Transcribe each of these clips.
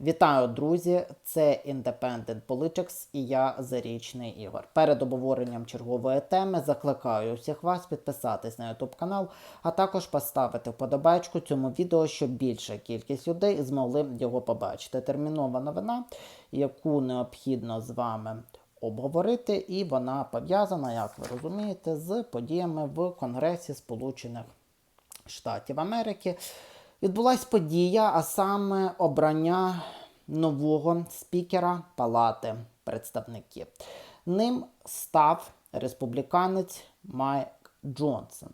Вітаю, друзі! Це Independent Politics і я Зарічний Ігор. Перед обговоренням чергової теми закликаю усіх вас підписатись на YouTube канал, а також поставити вподобайку цьому відео, щоб більша кількість людей змогли його побачити. Термінова новина, яку необхідно з вами обговорити, і вона пов'язана, як ви розумієте, з подіями в Конгресі Сполучених Штатів Америки. Відбулась подія, а саме обрання нового спікера Палати представників. Ним став республіканець Майк Джонсон.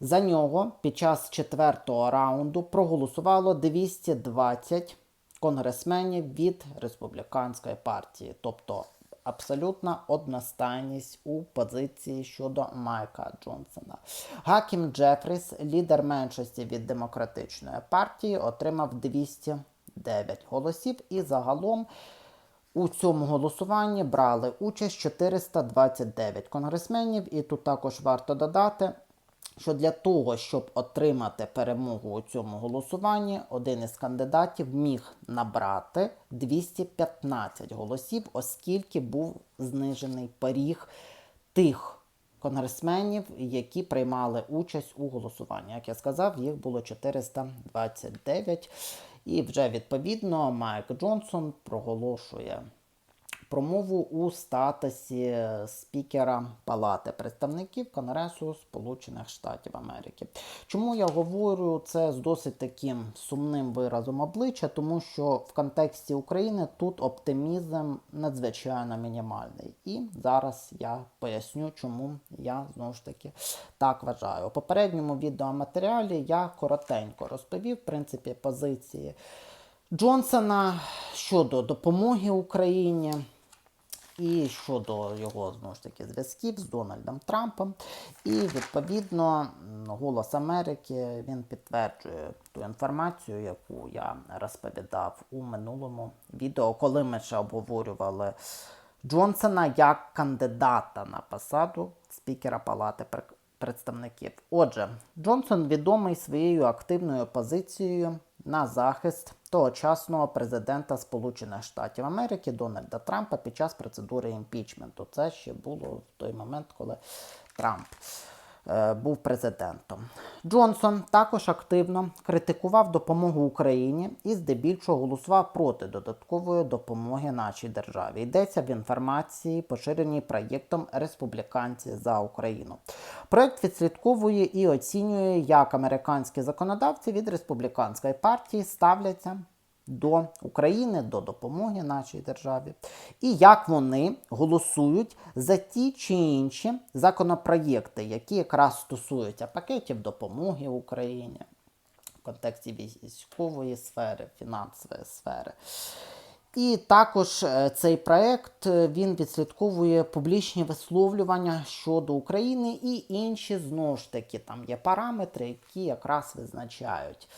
За нього під час четвертого раунду проголосувало 220 конгресменів від республіканської партії, тобто абсолютна одностайність у позиції щодо Майка Джонсона. Гакім Джефріс, лідер меншості від демократичної партії, отримав 209 голосів і загалом. У цьому голосуванні брали участь 429 конгресменів, і тут також варто додати, що для того, щоб отримати перемогу у цьому голосуванні, один із кандидатів міг набрати 215 голосів, оскільки був знижений поріг тих конгресменів, які приймали участь у голосуванні. Як я сказав, їх було 429. І вже відповідно Майк Джонсон проголошує промову у статусі спікера Палати представників Конгресу Сполучених Штатів Америки. Чому я говорю це з досить таким сумним виразом обличчя? Тому що в контексті України тут оптимізм надзвичайно мінімальний. І зараз я поясню, чому я знову ж таки так вважаю. У попередньому відеоматеріалі я коротенько розповів в принципі позиції. Джонсона щодо допомоги Україні і щодо його знову ж таки зв'язків з Дональдом Трампом. І відповідно Голос Америки він підтверджує ту інформацію, яку я розповідав у минулому відео, коли ми ще обговорювали Джонсона як кандидата на посаду спікера Палати представників. Отже, Джонсон відомий своєю активною позицією на захист тогочасного президента Сполучених Штатів Америки Дональда Трампа під час процедури імпічменту. Це ще було в той момент, коли Трамп був президентом. Джонсон також активно критикував допомогу Україні і здебільшого голосував проти додаткової допомоги нашій державі. Йдеться в інформації, поширеній проєктом Республіканці за Україну. Проєкт відслідковує і оцінює, як американські законодавці від республіканської партії ставляться до України, до допомоги нашій державі, і як вони голосують за ті чи інші законопроєкти, які якраз стосуються пакетів допомоги Україні в контексті військової сфери, фінансової сфери. І також е, цей проект е, він відслідковує публічні висловлювання щодо України і інші знову ж таки там є параметри, які якраз визначають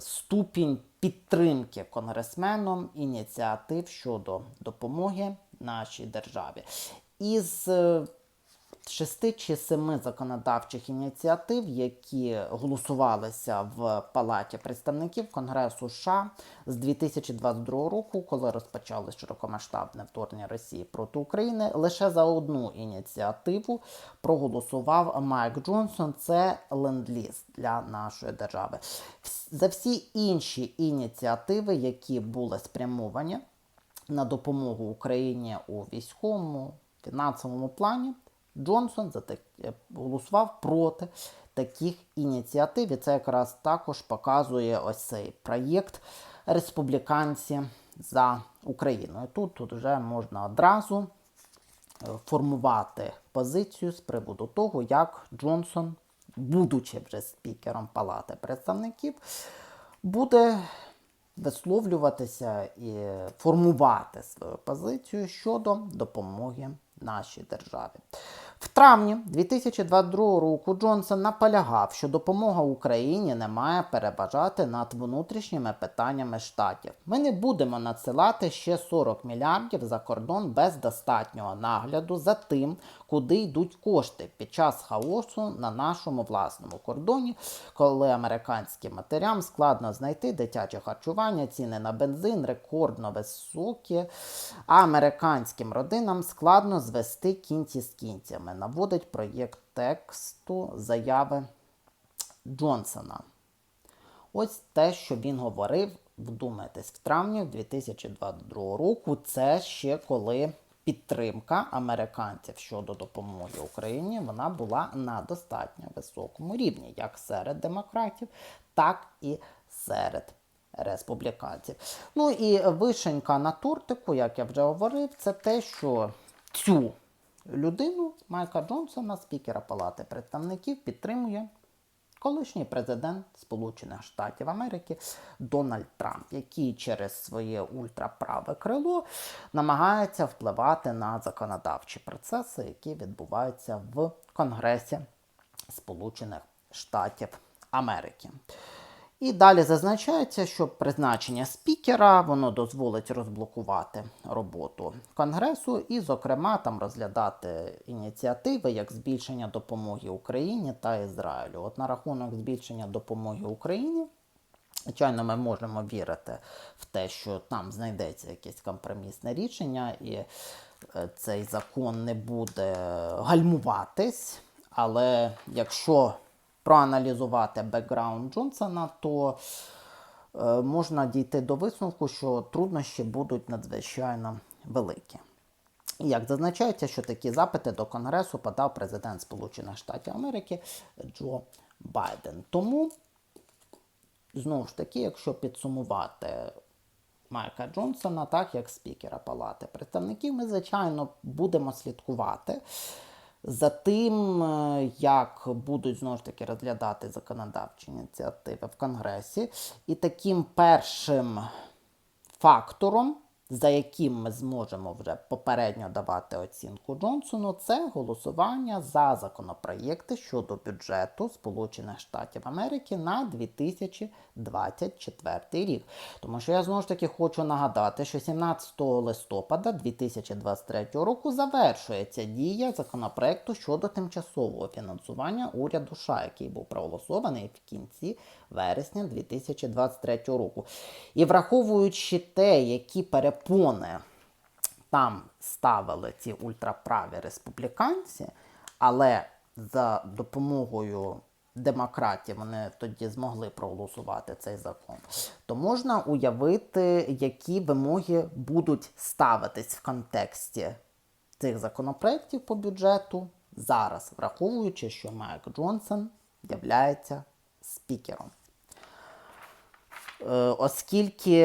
ступінь підтримки конгресменом ініціатив щодо допомоги нашій державі. Із шести чи семи законодавчих ініціатив, які голосувалися в Палаті представників Конгресу США з 2022 року, коли розпочалось широкомасштабне вторгнення Росії проти України, лише за одну ініціативу проголосував Майк Джонсон. Це ленд-ліз для нашої держави. За всі інші ініціативи, які були спрямовані на допомогу Україні у військовому фінансовому плані. Джонсон за так, голосував проти таких ініціатив. І це якраз також показує ось цей проєкт республіканці за Україною. Тут, тут вже можна одразу формувати позицію з приводу того, як Джонсон, будучи вже спікером Палати представників, буде висловлюватися і формувати свою позицію щодо допомоги нашій державі. В травні 2022 року Джонсон наполягав, що допомога Україні не має переважати над внутрішніми питаннями штатів. Ми не будемо надсилати ще 40 мільярдів за кордон без достатнього нагляду за тим, куди йдуть кошти під час хаосу на нашому власному кордоні, коли американським матерям складно знайти дитяче харчування, ціни на бензин рекордно високі, а американським родинам складно звести кінці з кінцями. Наводить проєкт тексту заяви Джонсона. Ось те, що він говорив, вдумайтесь, в травні 2022 року. Це ще коли підтримка американців щодо допомоги Україні вона була на достатньо високому рівні, як серед демократів, так і серед республіканців. Ну і вишенька на тортику, як я вже говорив, це те, що цю людину Майка Джонсона, спікера Палати представників, підтримує колишній президент Сполучених Штатів Америки Дональд Трамп, який через своє ультраправе крило намагається впливати на законодавчі процеси, які відбуваються в Конгресі Сполучених Штатів Америки. І далі зазначається, що призначення спікера воно дозволить розблокувати роботу Конгресу і, зокрема, там розглядати ініціативи як збільшення допомоги Україні та Ізраїлю. От на рахунок збільшення допомоги Україні. Звичайно, ми можемо вірити в те, що там знайдеться якесь компромісне рішення, і е, цей закон не буде гальмуватись. Але якщо проаналізувати бекграунд Джонсона, то е, можна дійти до висновку, що труднощі будуть надзвичайно великі. Як зазначається, що такі запити до Конгресу подав президент Сполучених Штатів Америки Джо Байден. Тому, знову ж таки, якщо підсумувати Майка Джонсона, так як спікера Палати представників, ми, звичайно, будемо слідкувати за тим, е, як будуть знову ж таки розглядати законодавчі ініціативи в Конгресі. І таким першим фактором, за яким ми зможемо вже попередньо давати оцінку Джонсону, це голосування за законопроєкти щодо бюджету Сполучених Штатів Америки на 2024 рік. Тому що я знову ж таки хочу нагадати, що 17 листопада 2023 року завершується дія законопроекту щодо тимчасового фінансування уряду США, який був проголосований в кінці вересня 2023 року. І враховуючи те, які перепони там ставили ці ультраправі республіканці, але за допомогою демократів вони тоді змогли проголосувати цей закон, то можна уявити, які вимоги будуть ставитись в контексті цих законопроєктів по бюджету зараз, враховуючи, що Майк Джонсон являється спікером. Е, Оскільки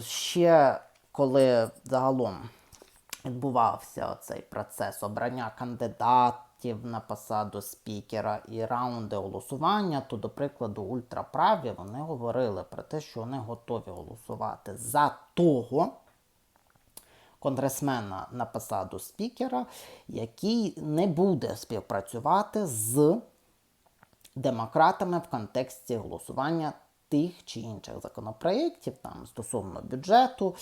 ще коли загалом відбувався цей процес обрання кандидатів на посаду спікера і раунди голосування, то, до прикладу, ультраправі вони говорили про те, що вони готові голосувати за того конгресмена на посаду спікера, який не буде співпрацювати з демократами в контексті голосування тих чи інших законопроєктів там, стосовно бюджету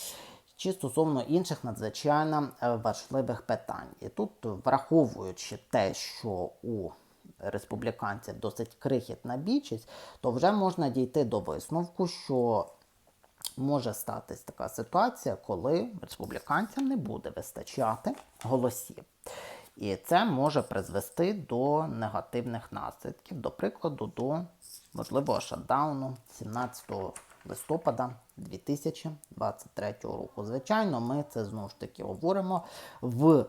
чи стосовно інших надзвичайно е, важливих питань. І тут, враховуючи те, що у республіканців досить крихітна більшість, то вже можна дійти до висновку, що може статись така ситуація, коли республіканцям не буде вистачати голосів. І це може призвести до негативних наслідків, до прикладу, до можливого шатдауну 17 листопада 2023 року. Звичайно, ми це знову ж таки говоримо в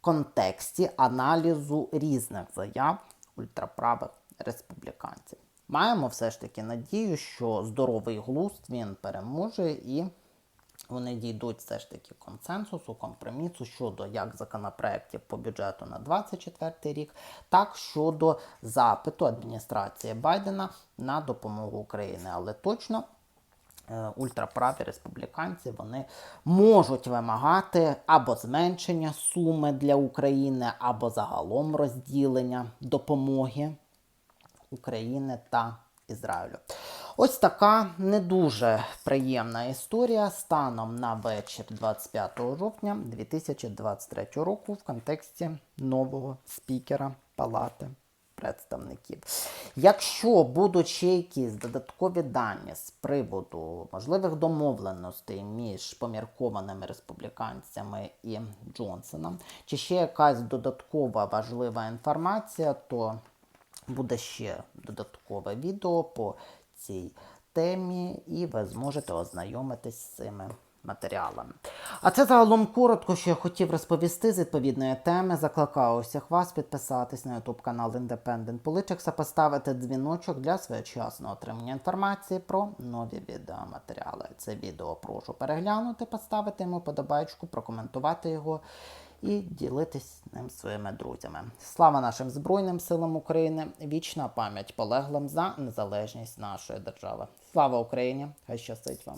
контексті аналізу різних заяв ультраправих республіканців. Маємо все ж таки надію, що здоровий глузд він переможе і вони дійдуть все ж таки консенсусу, компромісу щодо як законопроєктів по бюджету на 2024 рік, так щодо запиту адміністрації Байдена на допомогу Україні. Але точно ультраправі республіканці вони можуть вимагати або зменшення суми для України, або загалом розділення допомоги України та Ізраїлю. Ось така не дуже приємна історія станом на вечір 25 жовтня 2023 року в контексті нового спікера Палати представників. Якщо будуть ще якісь додаткові дані з приводу можливих домовленостей між поміркованими республіканцями і Джонсоном, чи ще якась додаткова важлива інформація, то буде ще додаткове відео по цій темі, і ви зможете ознайомитись з цими матеріалами. А це загалом коротко, що я хотів розповісти з відповідної теми. Закликаю усіх вас підписатись на YouTube канал Independent Politics, а поставити дзвіночок для своєчасного отримання інформації про нові відеоматеріали. Це відео прошу переглянути, поставити йому подобайку, прокоментувати його і ділитись ним своїми друзями. Слава нашим Збройним силам України! Вічна пам'ять полеглим за незалежність нашої держави. Слава Україні! Хай щастить вам!